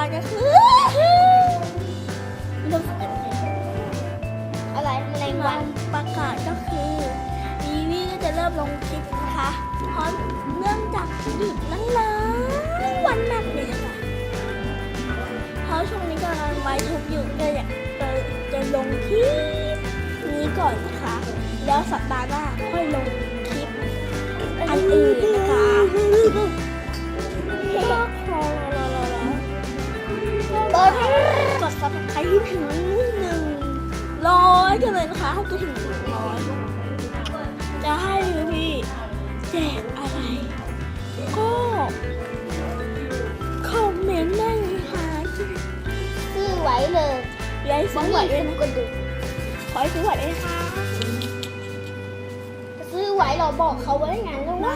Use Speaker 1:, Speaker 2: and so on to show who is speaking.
Speaker 1: าศก็คือเรื่องอะไร
Speaker 2: อะไรแมลงวัน
Speaker 1: ประกาศก็คือวีวีก็จะเริ่มลงคลิปนะคะเพราะเนื่องจากหยุดนั่งนานวันมากเลยค่ะเพราะช่วงนี้กำลังไว้ทุกอยู่ก็อยากจะจะลงคลิปนี้ก่อนนะคะ แล้วสัปดาห์หน้าค่อยลงคลิปอันอื่น
Speaker 2: เปิด
Speaker 1: กดซับสไครต์ให้ถึงหนึ่งร้อยกันเลยนะคะถ้าจะถึงหนึ่งร้อยจะให้พี่แจกอะไร ก็คอมเมนต์ได้เลยค่ะ
Speaker 2: ซื้อไว้เลย
Speaker 1: ยายซื้อไหวด้วยนะ
Speaker 2: กดู
Speaker 1: ขอให้ซื้อไหวด้วยค่ะ
Speaker 2: ซื้อไว้เราบอกเขาไว้งแล้ว
Speaker 1: ได้
Speaker 2: ว่า